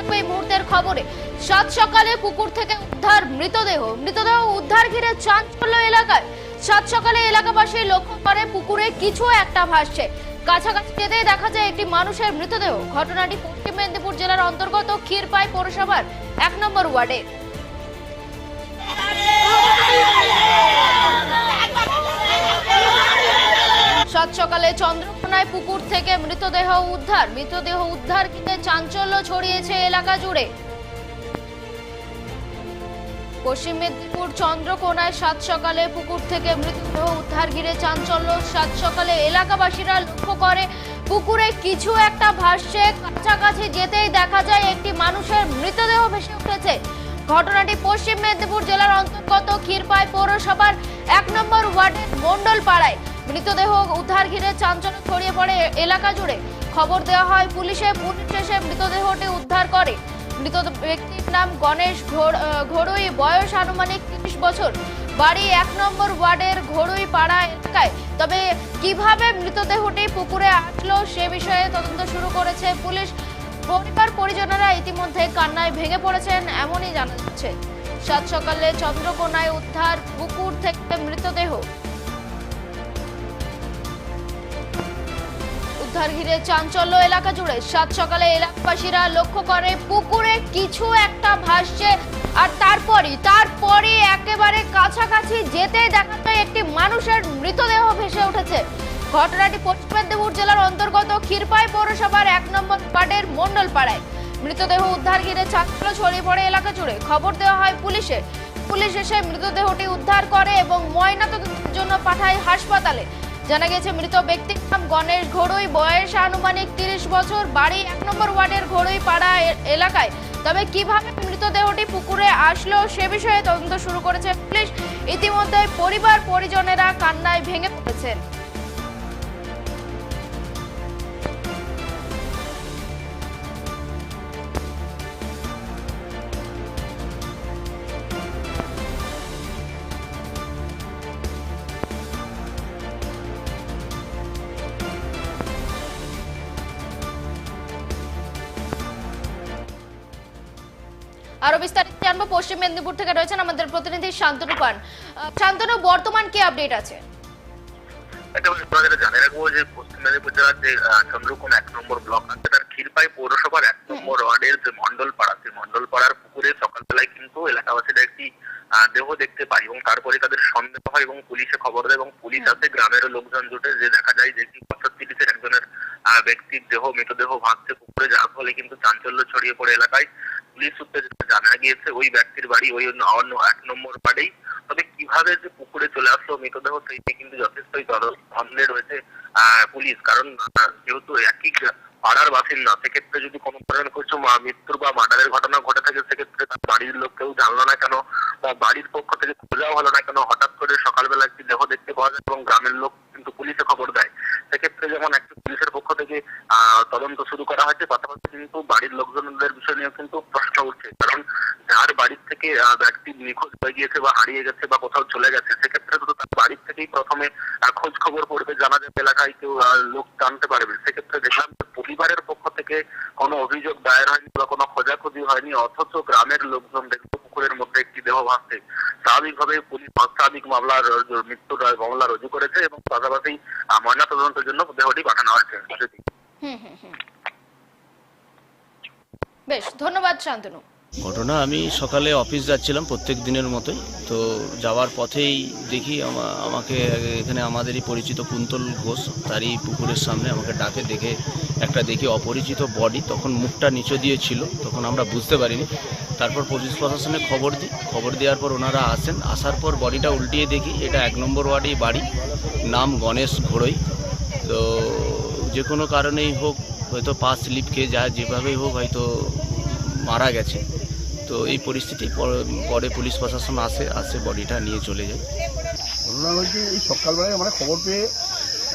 রাখব এই মুহূর্তের খবরে। সাত সকালে থেকে উদ্ধার মৃতদেহ। মৃতদেহ উদ্ধার ঘিরে চাঞ্চল্য এলাকায়। সাত সকালে এলাকাবাসী লক্ষ্য করে পুকুরে কিছু একটা ভাসছে। কাছাকাছি যেতেই দেখা যায় একটি মানুষের মৃতদেহ। ঘটনাটি পশ্চিম মেদিনীপুর জেলার অন্তর্গত ক্ষীরপাই পৌরসভার এক নম্বর ওয়ার্ডে। সাত সকালে চন্দ্রকোনায় পুকুর থেকে মৃতদেহ উদ্ধার। মৃতদেহ উদ্ধার ঘিরে চাঞ্চল্য ছড়িয়েছে এলাকা জুড়ে। পশ্চিম মেদিনীপুর চন্দ্রকোনায় সাত সকালে পুকুর থেকে মৃতদেহ উদ্ধার ঘিরে চাঞ্চল্য। সাত সকালে এলাকাবাসীরা লক্ষ্য করে, পুকুরে কিছু একটা ভাসছে। কাছাকাছি যেতেই দেখা যায় একটি মানুষের মৃতদেহ ভেসে উঠেছে। ঘটনাটি পশ্চিম মেদিনীপুর জেলার অন্তর্গত ক্ষীরপাই পৌরসভার এক নম্বর ওয়ার্ডের মন্ডল পাড়ায় মৃতদেহ উদ্ধার ঘিরে চাঞ্চল্য ছড়িয়ে পড়ে এলাকা জুড়ে। খবর দেওয়া হয় পুলিশে পুলিশ এসে মৃতদেহটি উদ্ধার করে। মৃত ব্যক্তির নাম গণেশ ঘোড়- আহ, বয়স আনুমানিক তিরিশ বছর। বাড়ি এক নম্বর ওয়ার্ডের ঘোড়ুই পাড়া এলাকায়। তবে কীভাবে মৃতদেহটি পুকুরে আসলো সে বিষয়ে তদন্ত শুরু করেছে পুলিশ। পরিবার পরিজনেরা ইতিমধ্যে কান্নায় ভেঙে পড়েছেন এমনই জানা যাচ্ছে। সাত সকালে চন্দ্রকোনায় উদ্ধার পুকুর থেকে মৃতদেহ। উদ্ধার ঘিরে চাঞ্চল্য এলাকা জুড়ে সাত সকালে এলাকাবাসীরা লক্ষ্য করে, পুকুরে কিছু একটা ভাসছে আর তারপরই তারপরে একেবারে কাছাকাছি যেতে দেখা যায় একটি মানুষের মৃতদেহ ভেসে উঠেছে। ঘটনাটি পশ্চিম মেদিনীপুর জেলার অন্তর্গত ক্ষীরপাই পৌরসভার এক নম্বর পাটের মন্ডল পাড়ায় মৃতদেহ উদ্ধার ঘিরে চাঞ্চল্য ছড়িয়ে পড়ে এলাকা জুড়ে। খবর দেওয়া হয় পুলিশে। পুলিশ এসে মৃতদেহটি উদ্ধার করে এবং ময়নাতদন্তের জন্য পাঠায় হাসপাতালে। জানা গেছে, মৃত ব্যক্তির নাম গণেশ ঘোড়ই বয়স আনুমানিক তিরিশ বছর। বাড়ি এক নম্বর ওয়ার্ডের ঘোড়ই পাড়া এলাকায়। তবে কীভাবে মৃতদেহটি পুকুরে আসলো সে বিষয়ে তদন্ত শুরু করেছে পুলিশ। ইতিমধ্যে পরিবার পরিজনেরা কান্নায় ভেঙে পড়েছেন আরও বিস্তারিত জানব। পশ্চিম মেদিনীপুর থেকে রয়েছেন আমাদের প্রতিনিধি শান্তনু পান। শান্তনু বর্তমান কি আপডেট আছে? জানিয়ে রাখব যে পশ্চিম মেদিনীপুর জেলার যে আহ, এক নম্বর ব্লক আছে তার ক্ষীরপাই পৌরসভার এক নম্বর ওয়ার্ডের যে মন্ডল পাড়া সেই মন্ডল পাড়ার পুকুরে সকালবেলায় কিন্তু এলাকাবাসীরা একটি দেহ দেখতে পায় এবং তারপরে তাদের সন্দেহ হয় এবং পুলিশে খবর দেয় এবং পুলিশ আসে গ্রামের লোকজন জুটে যে দেখা যায় যে বছর তিরিশের একজনের ব্যক্তির দেহ মৃতদেহ ভাসছে পুকুরে যার ফলে কিন্তু চাঞ্চল্য ছড়িয়ে পড়ে এলাকায়। পুলিশ সূত্রে যেটা জানা গিয়েছে, ওই ব্যক্তির বাড়ি ওই অন্য এক নম্বর বাড়িই তবে কীভাবে যে পুকুরে চলে আসলো মৃতদেহ নিয়ে কিন্তু যথেষ্টই সন্দেহ রয়েছে পুলিশ। কারণ যেহেতু একই পাড়ার বাসিন্দা, সেক্ষেত্রে যদি কোনো ধরনের কিছু মৃত্যুর বা মার্ডারের ঘটনা ঘটে থাকে, সেক্ষেত্রে তার বাড়ির লোক কেউ জানলো না কেন, বা বাড়ির পক্ষ থেকে খোঁজাও হলো না কেন, হঠাৎ করে সকালবেলা একটি দেহ দেখতে পাওয়া যায় এবং গ্রামের লোক কিন্তু পুলিশে খবর দেয় সেক্ষেত্রে যেমন একটি পুলিশের পক্ষ থেকে আহ, তদন্ত শুরু করা হয়েছে পাশাপাশি কিন্তু বাড়ির লোকজনদের বিষয় নিয়ে কিন্তু প্রশ্ন উঠছে কারণ যার বাড়ির থেকে আহ, ব্যক্তি নিখোঁজ হয়ে গিয়েছে বা হারিয়ে গেছে বা কোথাও চলে গেছে সেক্ষেত্রে তো তার বাড়ির থেকেই প্রথমে আহ, খোঁজ খবর পড়বে জানা যাবে এলাকায় কেউ আহ, লোক জানতে পারবে সেক্ষেত্রে দেখলাম যে পরিবারের পক্ষ থেকে কোনো অভিযোগ দায়ের হয়নি বা কোনো খোঁজাখুঁজি হয়নি অথচ গ্রামের লোকজন দেখল পুকুরের মধ্যে একটি দেহ ভাসছে স্বাভাবিকভাবে পুলিশ অস্বাভাবিক মামলার র- মৃত্যুর মামলা রুজু করেছে এবং পাশাপাশি আহ, ময়নাতদন্তের জন্য দেহটি পাঠানো হয়েছে। হুম হুম হুম। বেশ ধন্যবাদ শান্তনু। ঘটনা আমি সকালে অফিস যাচ্ছিলাম প্রত্যেক দিনের মতোই। তো যাওয়ার পথেই দেখি আমাকে এখানে আমাদেরই পরিচিত কুন্তল ঘোষ তারই পুকুরের সামনে আমাকে ডাকে দেখে একটা দেখি অপরিচিত বডি তখন মুখটা নিচে দিয়ে ছিল তখন আমরা বুঝতে পারিনি। তারপর পুলিশ প্রশাসনে খবর দিই খবর দেওয়ার পর ওনারা আসেন আসার পর বডিটা উল্টিয়ে দেখি এটা এক নম্বর ওয়ার্ডেই বাড়ি নাম গণেশ ঘোড়ই। তো যে কোনো কারণেই হোক, হয়তো পা স্লিপ খেয়ে যায় যেভাবেই হোক হয়তো মারা গেছে। তো এই পরিস্থিতি পর- পুলিশ প্রশাসন আসে আসে বডিটা নিয়ে চলে যায়। ঘটনা হয়েছে এই সকালবেলায় আমরা খবর পেয়ে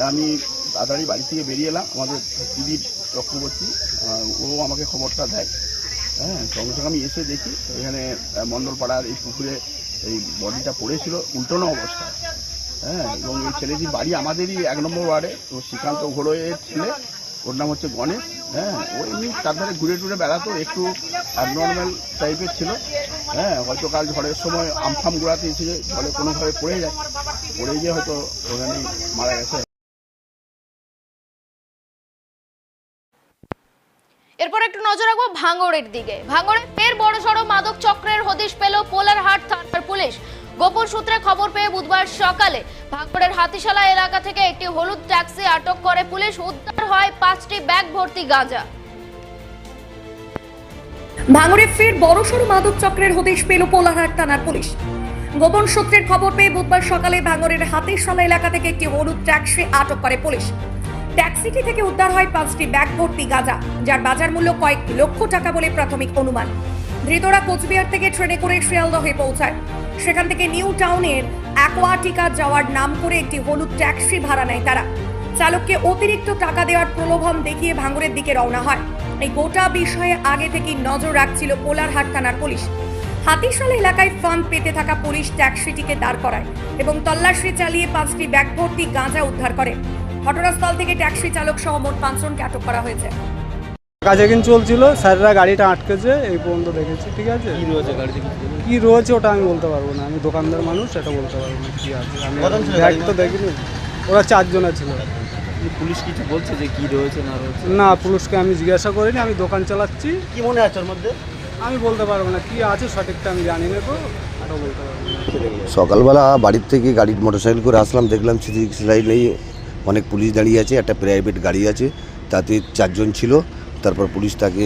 আমি তাড়াতাড়ি বাড়ি থেকে বেরিয়ে এলাম, আমাদের দিদির চক্রবর্তী ও আমাকে খবরটা দেয়। হ্যাঁ সঙ্গে সঙ্গে আমি এসে দেখি, এখানে মণ্ডলপাড়ার এই পুকুরে এই বডিটা পড়েছিল উল্টোনো অবস্থায় হ্যাঁ এবং এই ছেলেটির বাড়ি আমাদেরই এক নম্বর ওয়ার্ডে। তো শ্রীকান্ত ঘোড়ের ছেলে, ওর নাম হচ্ছে গণেশ। হ্যাঁ ও এমনি তার ধারে ঘুরে টুরে বেড়াতো, একটু অ্যাবনর্মাল টাইপের ছিল। হ্যাঁ হয়তো কাল ঝড়ের সময় আমফাম গোড়াতে এসে জলে কোনোভাবে পড়ে যায়। পড়ে গিয়ে হয়তো ওখানে মারা গেছে। এরপর একটু নজর রাখব ভাঙড়ের দিকে। ভাঙড়ে ফের বড় সড়ো মাদক চক্রের হদিশ পেল পোলারহাট থানার পুলিশ। গোপন সূত্রে খবর পেয়ে বুধবার সকালে ভাঙড়ের হাতিশালা এলাকা থেকে একটি হলুদ ট্যাক্সি আটক করে পুলিশ উদ্ধার হয় পাঁচটি ব্যাগ ভর্তি গাঁজা। ভাঙড়ে ফের বড়সড় মাদক চক্রের হদিশ পেল পোলারহাট থানার পুলিশ। গোপন সূত্রের খবর পেয়ে বুধবার সকালে ভাঙড়ের হাতিশালা এলাকা থেকে একটি হলুদ ট্যাক্সি আটক করে পুলিশ। ট্যাক্সিটি থেকে উদ্ধার হয় পাঁচটি ব্যাগ ভর্তি গাঁজা, যার বাজার মূল্য কয়েক লক্ষ টাকা বলে প্রাথমিক অনুমান। ধৃতরা কোচবিহার থেকে ট্রেনে করে শিয়ালদহে পৌঁছায়। সেখান থেকে নিউ টাউনের অ্যাকোয়াটিকা যাওয়ার নাম করে একটি হলুদ ট্যাক্সি ভাড়া নেয় তারা। চালককে অতিরিক্ত টাকা দেওয়ার প্রলোভন দেখিয়ে ভাঙড়ের দিকে রওনা হয়। এই গোটা বিষয়ে আগে থেকেই নজর রাখছিল পোলারহাট থানার পুলিশ। হাতিশাল এলাকায় ফান্ড পেতে থাকা পুলিশ ট্যাক্সিটিকে দাঁড় করায় এবং তল্লাশি চালিয়ে পাঁচটি ব্যাগ ভর্তি গাঁজা উদ্ধার করে। ঘটনাস্থল থেকে ট্যাক্সি চালক সহ মোট পাঁচজনকে আটক করা হয়েছে। কাজে কিন্তু চলছিল স্যাররা গাড়িটা আটকেছে এই পর্যন্ত দেখেছি ঠিক আছে? কি রয়েছে গাড়িতে কি রয়েছে ওটা আমি বলতে পারব না আমি দোকানদার মানুষ এটা বলতে পারব না কি আছে। আমি ব্যাগ তো দেখিনি ওরা চারজনের ছিল। পুলিশ কিছু বলছে যে কি রয়েছে না রয়েছে? না পুলিশকে আমি জিজ্ঞাসা করিনি আমি দোকান চালাচ্ছি। কি মনে আছে ওর মধ্যে? আমি বলতে পারব না কি আছে সঠিকটা আমি জানি না তো এটা বলতে পারব না। সকালবেলা বাড়ির থেকে গাড়ি মোটরসাইকেল করে আসলাম দেখলাম সিভিক লাইনেই অনেক পুলিশ দাঁড়িয়ে আছে একটা প্রাইভেট গাড়ি আছে তাতে চারজন ছিল। তারপর পুলিশ তাকে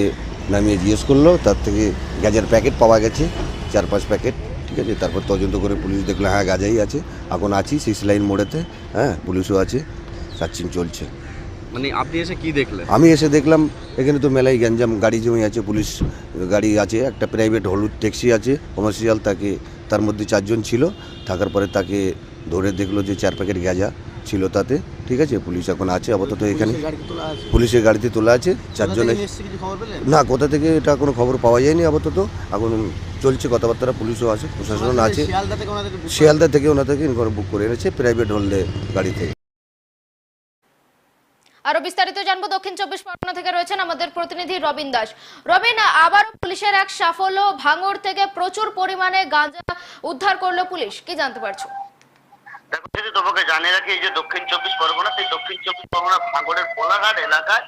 নামিয়ে জিজ্ঞেস করল তার থেকে গ্যাজের প্যাকেট পাওয়া গেছে চার পাঁচ প্যাকেট ঠিক আছে? তারপর তদন্ত করে পুলিশ দেখল হ্যাঁ গাজাই আছে এখন আছি সিক্স লাইন মোড়েতে হ্যাঁ পুলিশও আছে সার্চিং চলছে। মানে আপনি এসে কি দেখলেন? আমি এসে দেখলাম এখানে তো মেলাই গ্যাঞ্জাম গাড়ি জমি আছে পুলিশ গাড়ি আছে একটা প্রাইভেট হলুদ ট্যাক্সি আছে কমার্শিয়াল তাকে তার মধ্যে চারজন ছিল থাকার পরে তাকে ধরে দেখল যে চার প্যাকেট গাঁজা ছিল তাতে ঠিক আছে? পুলিশ এখন আছে আপাতত এখানে। পুলিশের গাড়িতে তোলা আছে চারজনে না কোথা থেকে এটা কোনো খবর পাওয়া যায়নি আপাতত। এখন চলছে কথাবার্তা পুলিশও আছে প্রশাসন আছে। শিয়ালদা থেকে ওনাদের শিয়ালদা থেকে ওনাদেরকে বুক করে এনেছে প্রাইভেট হলে গাড়ি থেকে। আরও বিস্তারিত জানব দক্ষিণ চব্বিশ পরগনা থেকে রয়েছেন আমাদের প্রতিনিধি রবিন দাস। রবিন আবার পুলিশের এক সাফল্য ভাঙড় থেকে প্রচুর পরিমাণে গাঁজা উদ্ধার করল পুলিশ কি জানতে পারছ? দেখো, যদি তোমাকে জানিয়ে রাখি, এই যে দক্ষিণ চব্বিশ পরগনা, সেই দক্ষিণ চব্বিশ পরগনা ভাঙড়ের পোলাঘাট এলাকায়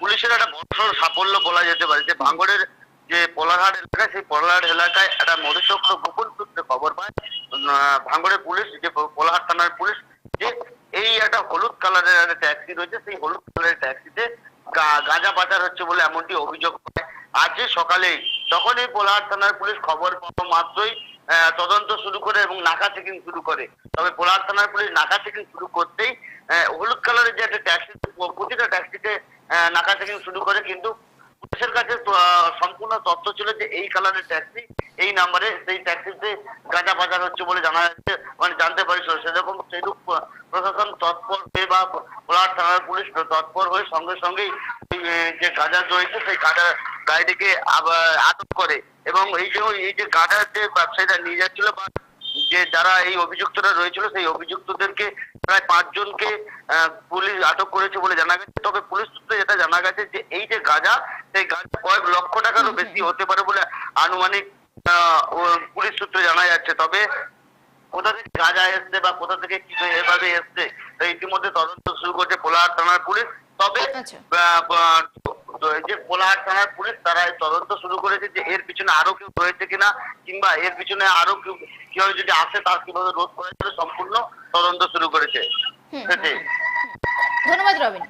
পুলিশের একটা বড় সাফল্য বলা যেতে পারে। যে ভাঙড়ের যে পোলাঘাট এলাকায় সেই পোলাঘাট এলাকায় একটা মরিচক্র গোপন সূত্রে খবর পায় ভাঙড়ের পুলিশ, যে পোলাঘাট থানার পুলিশ, যে এই একটা হলুদ কালারের একটা ট্যাক্সি রয়েছে, সেই হলুদ কালারের ট্যাক্সিতে গাঁজা পাচার হচ্ছে বলে এমনটি অভিযোগ পায়। আজকে সকালেই তখনই পোলাহাট থানার পুলিশ খবর পাওয়া মাত্রই তদন্ত শুরু করে এবং নাকা চেকিং শুরু করে। তবে পোলাহাট থানার পুলিশ নাকা চেকিং শুরু করতেই হলুদ কালারের যে একটা ট্যাক্সি প্রতিটা ট্যাক্সিতে নাকা চেকিং শুরু করে। কিন্তু পুলিশের কাছে সম্পূর্ণ তথ্য ছিল যে এই কালারের ট্যাক্সি এই নাম্বারে সেই ট্যাক্সিতে গাঁজা পাচার হচ্ছে বলে জানা যাচ্ছে। মানে জানতে পারিছিল সেরকম সেরূপ প্রশাসন তৎপর হয়ে বা পোলাহাট থানার পুলিশ তৎপর হয়ে সঙ্গে সঙ্গেই যে গাঁজা রয়েছে, সেই গাঁজা গাড়িটিকে আটক করে। এবং এই যে এই যে গাঁজার যে ব্যবসায়ীরা নিয়ে যাচ্ছিল বা যে যারা এই অভিযুক্তরা রয়েছিল সেই অভিযুক্তদেরকে প্রায় পাঁচজনকে পুলিশ আটক করেছে বলে জানা গেছে। তবে পুলিশ সূত্রে যেটা জানা গেছে যে এই যে গাঁজা সেই গাঁজা কয়েক লক্ষ টাকারও বেশি হতে পারে বলে আনুমানিক আহ, পুলিশ সূত্রে জানা যাচ্ছে। তবে কোথা থেকে গাঁজা এসছে বা কোথা থেকে কি এভাবে এসছে ইতিমধ্যে তদন্ত শুরু করছে পোলাহাট থানার পুলিশ। তবে যে কোলাহাট থানার পুলিশ তারা তদন্ত শুরু করেছে যে এর পিছনে আরও কেউ রয়েছে কিনা কিংবা এর পিছনে আরও কেউ কীভাবে যদি আসে তার কীভাবে রোধ করা যাবে সম্পূর্ণ তদন্ত শুরু করেছে। ধন্যবাদ রবিন।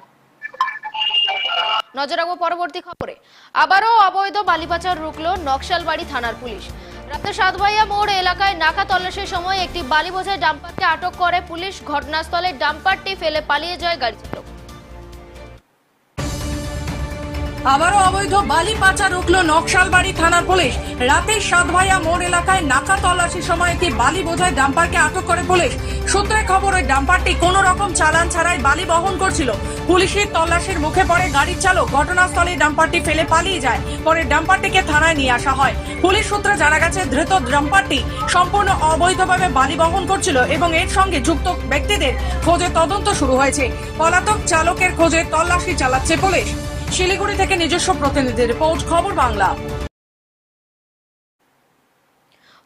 নজর রাখব পরবর্তী খবরে। আবারও অবৈধ বালি পাচার রুখল নকশালবাড়ি থানার পুলিশ। রাতে সাতভাইয়া মোড় এলাকায় নাকা তল্লাশির সময় একটি বালি বোঝাই ডাম্পারকে আটক করে পুলিশ। ঘটনাস্থলে ডাম্পারটি ফেলে পালিয়ে যায় গাড়ি চালক আবারও অবৈধ বালি পাচার রুখল নকশালবাড়ি থানার পুলিশ। রাতে সাতভাইয়া মোড় এলাকায় নাকা তল্লাশির সময় একটি বালি বোঝাই ডাম্পারকে আটক করে পুলিশ। সূত্রে খবর, ওই ডাম্পারটি কোন রকম চালান ছাড়াই বালি বহন করছিল। পুলিশের তল্লাশির মুখে পড়ে গাড়ির চালক ঘটনাস্থলে ডাম্পারটি ফেলে পালিয়ে যায়। পরে ডাম্পারটিকে থানায় নিয়ে আসা হয়। পুলিশ সূত্রে জানা গেছে, ধৃত ডাম্পারটি সম্পূর্ণ অবৈধভাবে বালি বহন করছিল এবং এর সঙ্গে যুক্ত ব্যক্তিদের খোঁজে তদন্ত শুরু হয়েছে। পলাতক চালকের খোঁজে তল্লাশি চালাচ্ছে পুলিশ। শিলিগুড়ি থেকে নিজস্ব প্রতিনিধি রিপোর্ট, খবর বাংলা।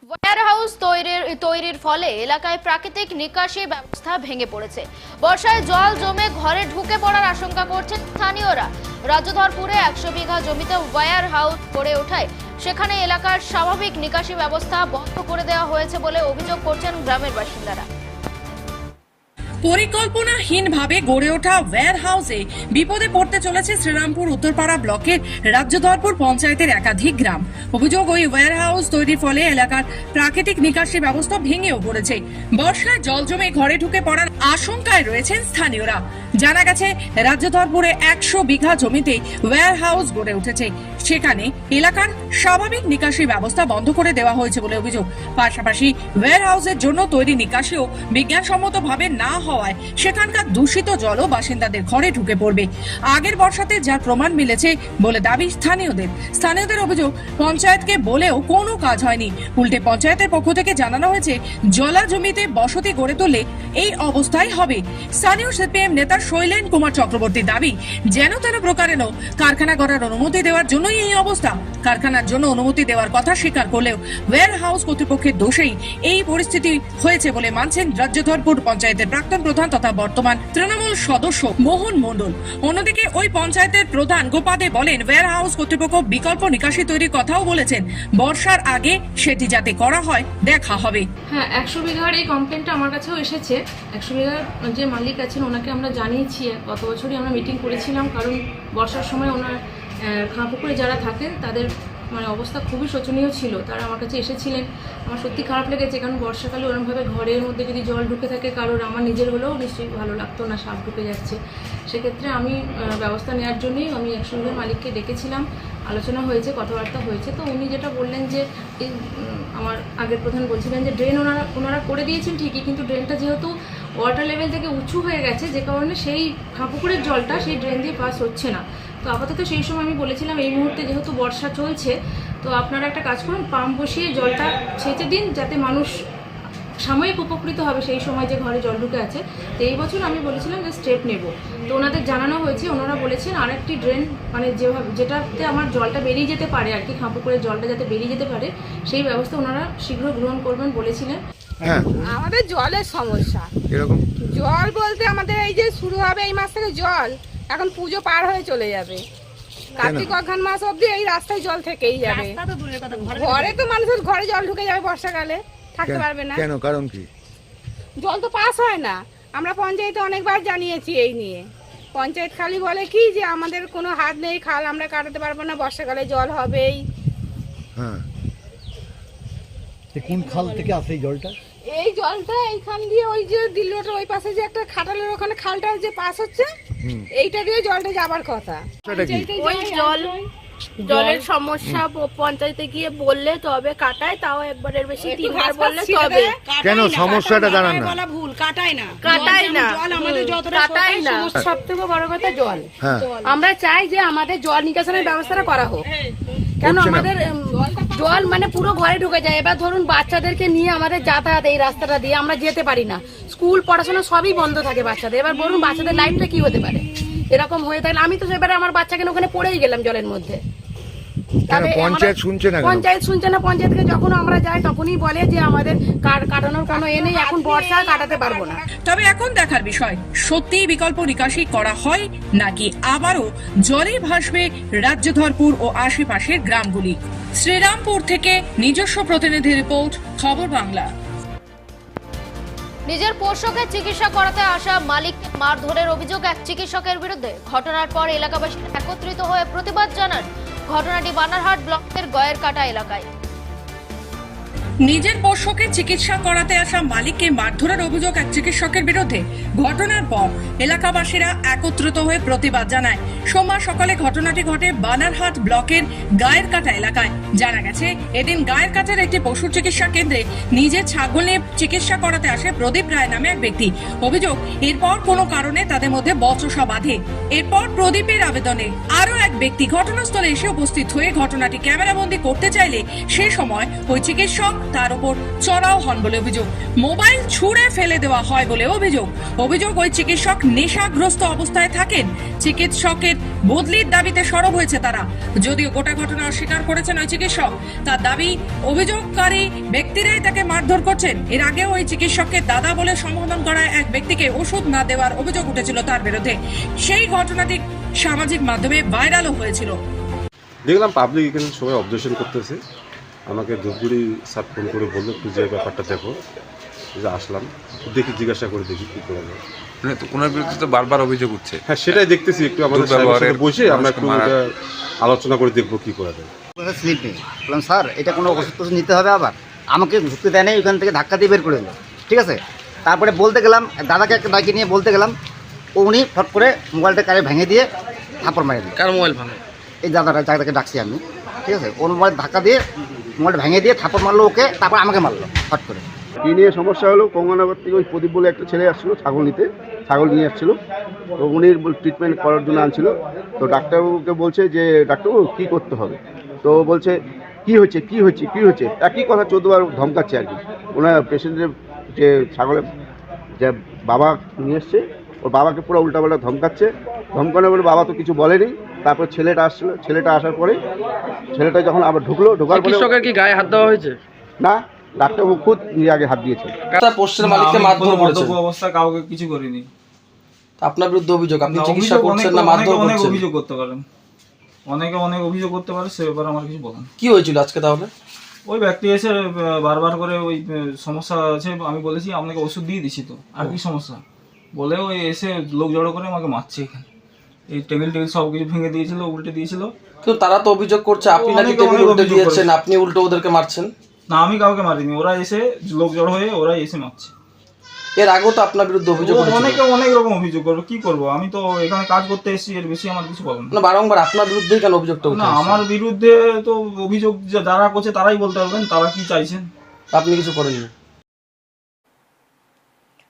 ওয়্যার হাউস তৈরির তৈরির ফলে এলাকায় প্রাকৃতিক নিকাশি ব্যবস্থা ভেঙে পড়েছে। বর্ষায় জল জমে ঘরে ঢুকে পড়ার আশঙ্কা করছেন স্থানীয়রা। রাজধরপুরে একশো বিঘা জমিতে ওয়্যার হাউস গড়ে ওঠায়। সেখানে এলাকার স্বাভাবিক নিকাশি ব্যবস্থা বন্ধ করে দেওয়া হয়েছে বলে অভিযোগ করছেন গ্রামের বাসিন্দারা। পরিকল্পনাহীনভাবে গড়ে ওঠা ওয়্যার হাউসে বিপদে পড়তে চলেছে শ্রীরামপুর উত্তরপাড়া ব্লকের রাজ্যধরপুর পঞ্চায়েতের একাধিক গ্রাম। অভিযোগ, ওই ওয়্যার হাউস তৈরির ফলে এলাকার প্রাকৃতিক নিকাশি ব্যবস্থা ভেঙেও পড়েছে। বর্ষায় জল জমে ঘরে ঢুকে পড়ার আশঙ্কায় রয়েছেন স্থানীয়রা। জানা গেছে, রাজ্যধরপুরে একশো বিঘা জমিতে ওয়্যার হাউস গড়ে উঠেছে। সেখানে এলাকার স্বাভাবিক নিকাশি ব্যবস্থা বন্ধ করে দেওয়া হয়েছে বলে অভিযোগ। পাশাপাশি ওয়্যার হাউসের জন্য তৈরি নিকাশিও বিজ্ঞানসম্মতভাবে না হওয়ায় সেখানকার দূষিত জলও বাসিন্দাদের ঘরে ঢুকে পড়বে। আগের বর্ষাতে যার প্রমাণ মিলেছে বলে দাবি স্থানীয়দের। স্থানীয়দের অভিযোগ, পঞ্চায়েতকে বলেও কোনো কাজ হয়নি। উল্টে পঞ্চায়েতের পক্ষ থেকে জানানো হয়েছে জলা জমিতে বসতি গড়ে তুললে এই অবস্থাই হবে। স্থানীয় সিপিএম নেতা শৈলেন কুমার চক্রবর্তীর দাবি, যেন তেন প্রকারেণ কারখানা করার অনুমতি দেওয়ার জন্যই এই অবস্থা। কারখানার জন্য অনুমতি দেওয়ার কথা স্বীকার করলেও ওয়্যার হাউস কর্তৃপক্ষের দোষেই এই পরিস্থিতি হয়েছে বলে মানছেন রাজ্যধরপুর পঞ্চায়েতের প্রাক্তন প্রধান তথা বর্তমান তৃণমূল সদস্য মোহন মণ্ডল। অন্যদিকে ওই পঞ্চায়েতের প্রধান গোপাদে বলেন ওয়্যার হাউস কর্তৃপক্ষ বিকল্প নিকাশি তৈরির কথাও বলেছেন। বর্ষার আগে সেটি যাতে করা হয়, দেখা হবে। হ্যাঁ একশো বিঘার এই কমপ্লেনটা আমার কাছেও এসেছে। একশো বিঘার যে মালিক আছেন, ওনাকে আমরা জানিয়েছি গত বছরই আমরা মিটিং করেছিলাম, কারণ বর্ষার সময় ওনার খাঁ পুকুরে যারা থাকেন, তাদের মানে অবস্থা খুবই শোচনীয় ছিল। তারা আমার কাছে এসেছিলেন। আমার সত্যি খারাপ লেগেছে, কারণ বর্ষাকালে ওরমভাবে ঘরের মধ্যে যদি জল ঢুকে থাকে, কারোর আমার নিজের হলেও নিশ্চয়ই ভালো লাগতো না, সাপ ঢুকে যাচ্ছে। সেক্ষেত্রে আমি ব্যবস্থা নেওয়ার জন্যই আমি একসঙ্গে মালিককে ডেকেছিলাম। আলোচনা হয়েছে, কথাবার্তা হয়েছে। তো উনি যেটা বললেন যে আমার আগের প্রধান বলছিলেন যে ড্রেন ওনারা ওনারা করে দিয়েছেন ঠিকই, কিন্তু ড্রেনটা যেহেতু ওয়াটার লেভেল থেকে উঁচু হয়ে গেছে, যে কারণে সেই ফাঁপুকুরের জলটা সেই ড্রেন দিয়ে পাস হচ্ছে না। তো আপাতত সেই সময় আমি বলেছিলাম, এই মুহূর্তে যেহেতু বর্ষা চলছে, তো আপনারা একটা কাজ করুন, পাম্প বসিয়ে জলটা ছেঁচে দিন, যাতে মানুষ সাময়িক উপকৃত হবে সেই সময় যে ঘরে জল ঢুকে আছে। তো এই বছর আমি বলেছিলাম যে স্টেপ নেব। তো ওনাদের জানানো হয়েছে, ওনারা বলেছেন আরেকটি ড্রেন মানে যেভাবে যেটাতে আমার জলটা বেরিয়ে যেতে পারে আর কি খাঁপুকুরের জলটা যাতে বেরিয়ে যেতে পারে, সেই ব্যবস্থা ওনারা শীঘ্র গ্রহণ করবেন বলেছিলেন। হ্যাঁ। আমাদের জলের সমস্যা। এরকম জল বলতে আমাদের এই যে শুরু হবে এই মাস থেকে জল এখন পুজো পার হয়ে চলে যাবে। কার্তিক অঘ্রান মাস অবধি এই রাস্তায় জল থেকেই যাবে। ঘরে তো মানুষের ঘরে জল ঢুকে যাবে বর্ষাকালে থাকতে পারবে না। কেন? কারণ কি? জল তো পাস হয় না। আমরা পঞ্চায়েতে অনেকবার জানিয়েছি এই নিয়ে। পঞ্চায়েত খালি বলে কি যে আমাদের কোনো হাত নেই খাল আমরা কাটাতে পারব না বর্ষাকালে জল হবেই। হ্যাঁ। কোন খাল থেকে আসে এই জলটা? এই জলটা এইখান দিয়ে ওই যে ওই পাশে যে একটা খাটালের ওখানে খালটা যে পাস হচ্ছে এইটা দিয়ে জলটা যাবার কথা। ওই জল জলের সমস্যা পঞ্চায়েতে গিয়ে বললে তবে কাটায় তাও একবারের বেশি তিনবার বললে তবে। কেন? সমস্যাটা জানান না। কাটায় না। কাটায় না। সব থেকে বড় কথা জল। হ্যাঁ। আমরা চাই যে আমাদের জল নিকাশনের ব্যবস্থাটা করা হোক। কেন আমাদের জল মানে পুরো ঘরে ঢুকে যায়। এবার ধরুন বাচ্চাদেরকে নিয়ে আমাদের যাতায়াত এই রাস্তাটা দিয়ে আমরা যেতে পারি না। স্কুল, পড়াশোনা সবই বন্ধ থাকে বাচ্চাদের। এবার বলুন বাচ্চাদের লাইফটা কি হতে পারে? এরকম হয়ে থাকলে আমি তো সেবারে আমার বাচ্চাকে ওখানে পড়েই গেলাম জলের মধ্যে। পঞ্চায়েত শুনছে না পঞ্চায়েত শুনছে না পঞ্চায়েতকে যখন আমরা যাই তখনই বলে যে আমাদের কাট- কাটানোর কোনো এ নেই এখন বর্ষা কাটাতে পারব না। তবে এখন দেখার বিষয় সত্যিই বিকল্প নিকাশি করা হয় নাকি আবারও জলে ভাসবে রাজ্যধরপুর ও আশেপাশের গ্রামগুলি? শ্রীরামপুর থেকে নিজস্ব প্রতিনিধি রিপোর্ট খবর বাংলা। নিজের পোষ্যকে চিকিৎসা করাতে আসা মালিককে মারধরের অভিযোগ এক চিকিৎসকের বিরুদ্ধে। ঘটনার পর এলাকাবাসী একত্রিত হয়ে প্রতিবাদ জানান ঘটনাটি বানারহাট ব্লকের গয়ের কাটা এলাকায়। নিজের পোষ্যকে চিকিৎসা করাতে আসা মালিককে মারধরের অভিযোগ এক চিকিৎসকের বিরুদ্ধে। ঘটনার পর এলাকাবাসীরা একত্রিত হয়ে প্রতিবাদ জানায়। সোমবার সকালে ঘটনাটি ঘটে বানারহাট ব্লকের গায়ের কাটা এলাকায়। জানা গেছে, এদিন গায়ের কাটার একটি পশু চিকিৎসা কেন্দ্রে নিজের ছাগল নিয়ে চিকিৎসা করাতে আসে প্রদীপ রায় নামে এক ব্যক্তি। অভিযোগ, এরপর কোনো কারণে তাদের মধ্যে বচসা বাঁধে। এরপর প্রদীপের আবেদনে আরও এক ব্যক্তি ঘটনাস্থলে এসে উপস্থিত হয়ে ঘটনাটি ক্যামেরাবন্দি করতে চাইলে সে সময় ওই চিকিৎসক তার উপর চড়াও হন বলে অভিযোগ। মোবাইল ছুঁড়ে ফেলে দেওয়া হয় বলে অভিযোগ। অভিযোগ ওই চিকিৎসক নেশাগ্রস্ত অবস্থায় থাকেন। চিকিৎসকের বদলির দাবিতে সরব হয়েছে তারা। যদিও গোটা ঘটনা অস্বীকার করেছেন ওই চিকিৎসক। তার দাবি, অভিযোগকারী ব্যক্তিরাই তাকে মারধর করছেন। এর আগে ওই চিকিৎসককে দাদা বলে সম্বোধন করা এক ব্যক্তিকে ওষুধ না দেওয়ার অভিযোগ উঠেছিল তার বিরুদ্ধে। সেই ঘটনাটি সামাজিক মাধ্যমে ভাইরালও হয়েছিল। দেখলাম পাবলিক এখানে সবাই অবজেকশন করতেছে। আমাকে ধূপগুড়ি স্যার ফোন করে বলল তুই যে ব্যাপারটা দেখো। যে আসলাম দেখি জিজ্ঞাসা করে দেখি কী করা যায়। মানে তো ওনার বিরুদ্ধে তো বারবার অভিযোগ উঠছে। হ্যাঁ সেটাই দেখতেছি একটু আমাদের সাহেবের সাথে বসে আমরা একটু আলোচনা করে দেখব কী করা যায়। স্লিপ নেই। বললাম স্যার এটা কোনো ওষুধ টষুধ নিতে হবে আবার? আমাকে ঢুকতে দেয় নাই ওখান থেকে ধাক্কা দিয়ে বের করে দিল ঠিক আছে? তারপরে বলতে গেলাম দাদাকে একটা ডাকি নিয়ে বলতে গেলাম ও উনি ফট করে মোবাইলটা কারে ভেঙে দিয়ে থাপড় মারে দিল। কার মোবাইল ভাঙে? এই দাদাটা যাকে ডাকছি আমি। ঠিক আছে? ওর মোবাইল ধাক্কা দিয়ে মোবাইলটা ভেঙে দিয়ে থাপড় মারলো ওকে, তারপর আমাকে মারলো ফট করে। কি নিয়ে সমস্যা হলো? কঙ্গনাগর থেকে ওই প্রদীপ বলে একটা ছেলে আসছিল, ছাগল নিতে, ছাগল নিয়ে আসছিল। তো উনি ট্রিটমেন্ট করার জন্য আনছিল। তো ডাক্তারবাবুকে বলছে যে, ডাক্তারবাবু, কী করতে হবে? তো বলছে, কি হচ্ছে কি হচ্ছে কি হচ্ছে একই কথা চোদ্দবার ধমকাচ্ছে আর কি। ওনার পেশেন্টের যে ছাগলের যে বাবা নিয়ে এসছে, ওর বাবাকে পুরো উল্টাপাল্টা ধমকাচ্ছে। ধমকানো বলে বাবা তো কিছু বলেনি। তারপর ছেলেটা আসছিল ছেলেটা আসার পরে ছেলেটা যখন আবার ঢুকলো ঢোকার পরে কি গায়ে হাত দেওয়া হয়েছে? না ডাক্তারবাবু খুদ নিজে আগে হাত দিয়েছে। পোস্টের মালিককে মারধর করেছে। অবস্থা কাউকে কিছু করিনি। আপনার বিরুদ্ধে অভিযোগ আপনি চিকিৎসা করছেন না মারধর অনেকে অনেক অভিযোগ করতে পারেন। অনেকে অনেক অভিযোগ করতে পারে সে ব্যাপারে আমার কিছু বলেন কি হয়েছিল আজকে তাহলে? ওই ব্যক্তি এসে বারবার করে ওই সমস্যা আছে আমি বলেছি আপনাকে ওষুধ দিয়ে দিছি তো। আর কি সমস্যা? বলে ওই এসে লোক জড়ো করে আমাকে মারছে এখানে। এই টেবিল টেবিল সব কিছু ভেঙে দিয়েছিল উল্টে দিয়েছিল। কিন্তু তারা তো অভিযোগ করছে আপনি নাকি টেবিল উল্টে দিয়েছেন আপনি উল্টো ওদেরকে মারছেন? না আমি কাউকে মারিনি ওরা এসে লোক জড়ো হয়ে ওরা এসে মারছে। এর আগেও তো আপনার বিরুদ্ধে অভিযোগ অনেকে অনেক রকম অভিযোগ করবে কি করব? আমি তো এখানে কাজ করতে এসেছি এর বেশি আমার কিছু নেই। না বারংবার আপনার বিরুদ্ধেই কেন অভিযোগটা না আমার বিরুদ্ধে তো অভিযোগ যারা করছে তারাই বলতে পারবেন তারা কি চাইছেন? আপনি কিছু করেননি।